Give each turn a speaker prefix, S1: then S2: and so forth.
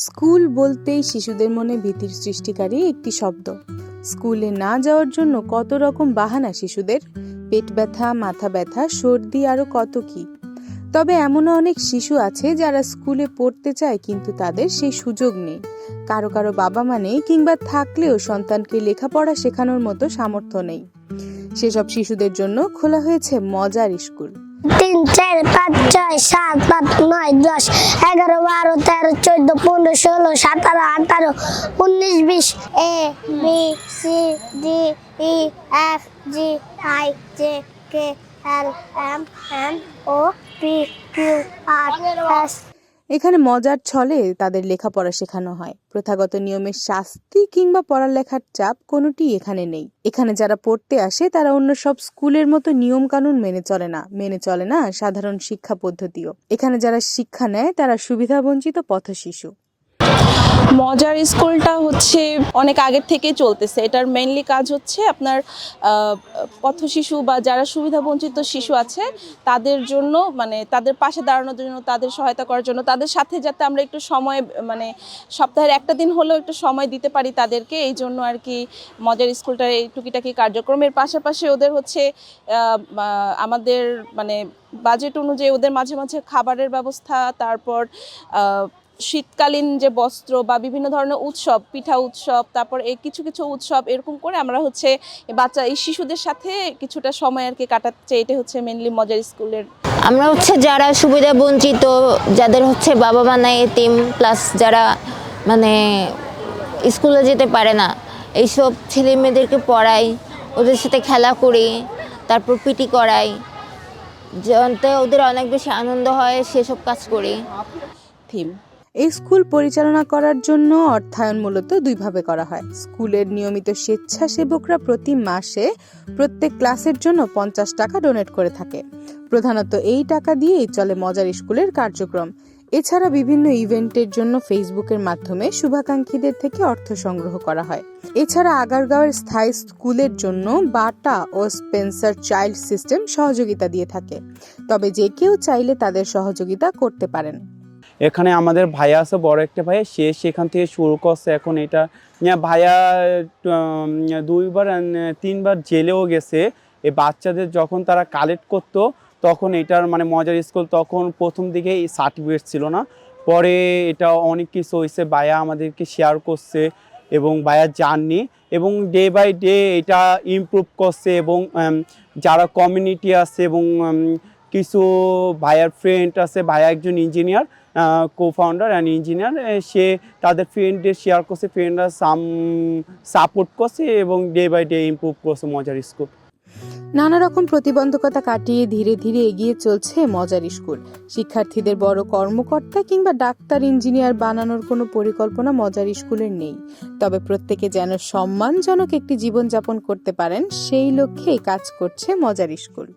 S1: School বলতেই শিশুদের মনে ভীতির সৃষ্টিকারী একটি শব্দ। স্কুলে না যাওয়ার জন্য কত রকম বাহানা শিশুদের? পেট ব্যথা, মাথা ব্যথা, সর্দি আরও কত কি? তবে এমনও অনেক শিশু আছে যারা স্কুলে পড়তে চায় কিন্তু তাদের সেই সুযোগ নেই। কারও কারও বাবা মা নেই কিংবা থাকলেও সন্তানকে লেখাপড়া শেখানোর মতো সামর্থ্য নেই। সেসব শিশুদের জন্য খোলা হয়েছে মজার স্কুল।
S2: তিন, চার, পাঁচ, ছয়, সাত পাঁচ নয়, দশ, এগারো, বারো, তেরো, চোদ্দ, পনেরো, ষোলো, সতেরো, আঠারো, উনিশ, বিশ, A, B, C, D, E, F, G, I, J, K, L, M, N, O, P, Q, R, S
S1: এখানে মজার ছলে তাদের লেখাপড়া শেখানো হয়। প্রথাগত নিয়মের শাস্তি কিংবা পড়ালেখার চাপ কোনোটি এখানে নেই। এখানে যারা পড়তে আসে, তারা অন্য সব স্কুলের মতো নিয়ম কানুন মেনে চলে না, মেনে চলে না সাধারণ শিক্ষা পদ্ধতিও। এখানে যারা শিক্ষা নেয়, তারা সুবিধাবঞ্চিত পথ শিশু
S3: মজার স্কুলটা হচ্ছে অনেক আগের থেকেই চলতেছে। এটার মেইনলি কাজ হচ্ছে আপনার পথ শিশু বা যারা সুবিধাবঞ্চিত শিশু আছে, তাদের জন্য মানে তাদের পাশে দাঁড়ানোর জন্য, তাদের সহায়তা করার জন্য, তাদের সাথে যাতে আমরা একটু সময় মানে সপ্তাহের একটা দিন হলেও একটু সময় দিতে পারি তাদেরকে, এই জন্য আর কি মজার স্কুলটার এই টুকিটাকি কার্যক্রমের পাশাপাশি ওদের হচ্ছে আমাদের মানে বাজেট অনুযায়ী ওদের মাঝে মাঝে খাবারের ব্যবস্থা, তারপর শীতকালীন যে বস্ত্র বা বিভিন্ন ধরনের উৎসব পিঠা উৎসব তারপর এই কিছু কিছু উৎসব এরকম করে আমরা হচ্ছে বাচ্চা এই শিশুদের সাথে কিছুটা সময় আর কি কাটাচ্ছে। এটা হচ্ছে মেনলি মজার স্কুলের।
S4: আমরা হচ্ছে যারা সুবিধা বঞ্চিত যাদের হচ্ছে বাবা মা নাই এতিম প্লাস যারা মানে স্কুলে যেতে পারে না এইসব ছেলে মেয়েদেরকে পড়াই ওদের সাথে খেলা করি তারপর পিটি করাই যাতে ওদের অনেক বেশি আনন্দ হয় সেসব কাজ করি।
S3: থিম
S1: এই স্কুল পরিচালনা করার জন্য অর্থায়ন মূলত দুইভাবে করা হয়। স্কুলের নিয়মিত স্বেচ্ছাসেবকরা প্রতি মাসে প্রত্যেক ক্লাসের জন্য পঞ্চাশ টাকা ডোনেট করে থাকে। প্রধানত এই টাকা দিয়েই চলে মজার স্কুলের কার্যক্রম। এছাড়া বিভিন্ন ইভেন্টের জন্য ফেসবুকের মাধ্যমে শুভাকাঙ্ক্ষীদের থেকে অর্থ সংগ্রহ করা হয়। এছাড়া আগারগাঁওয়ের স্থায়ী স্কুলের জন্য বাটা ও স্পেন্সার চাইল্ড সিস্টেম সহযোগিতা দিয়ে থাকে। তবে যে কেউ চাইলে তাদের সহযোগিতা করতে পারেন।
S5: এখানে আমাদের ভাইয়া আছে, বড় একটা ভাইয়া, সে সেখান থেকে শুরু করছে এখন এটা। ভাইয়া দুইবার তিনবার জেলেও গেছে। এই বাচ্চাদের যখন তারা কালেক্ট করতো, তখন এটার মানে মজার স্কুল তখন প্রথম দিকে এই সার্টিফিকেট ছিল না। পরে এটা অনেক কিছু হয়েছে, ভাইয়া আমাদেরকে শেয়ার করছে এবং ভাইয়া জাননি এবং ডে বাই ডে এটা ইমপ্রুভ করছে এবং যারা কমিউনিটি আছে এবং কিছু ভাইয়ার ফ্রেন্ড আছে, ভাইয়া একজন engineer co founder and engineer সে তাদের ফ্রেন্ডদের শেয়ার করছে ফ্রেন্ডরা সাম সাপোর্ট করছে এবং ডে বাই ডে ইমপ্রুভ করছে মজার স্কুল
S1: নানা রকম প্রতিবন্ধকতা কাটিয়ে ধীরে ধীরে এগিয়ে চলছে মজার স্কুল শিক্ষার্থীদের বড় কর্মকর্তা কিংবা ডাক্তার ইঞ্জিনিয়ার বানানোর কোনো পরিকল্পনা মজার স্কুলের নেই। তবে প্রত্যেকে যেন সম্মানজনক একটি জীবনযাপন করতে পারেন, সেই লক্ষ্যেই কাজ করছে মজার স্কুল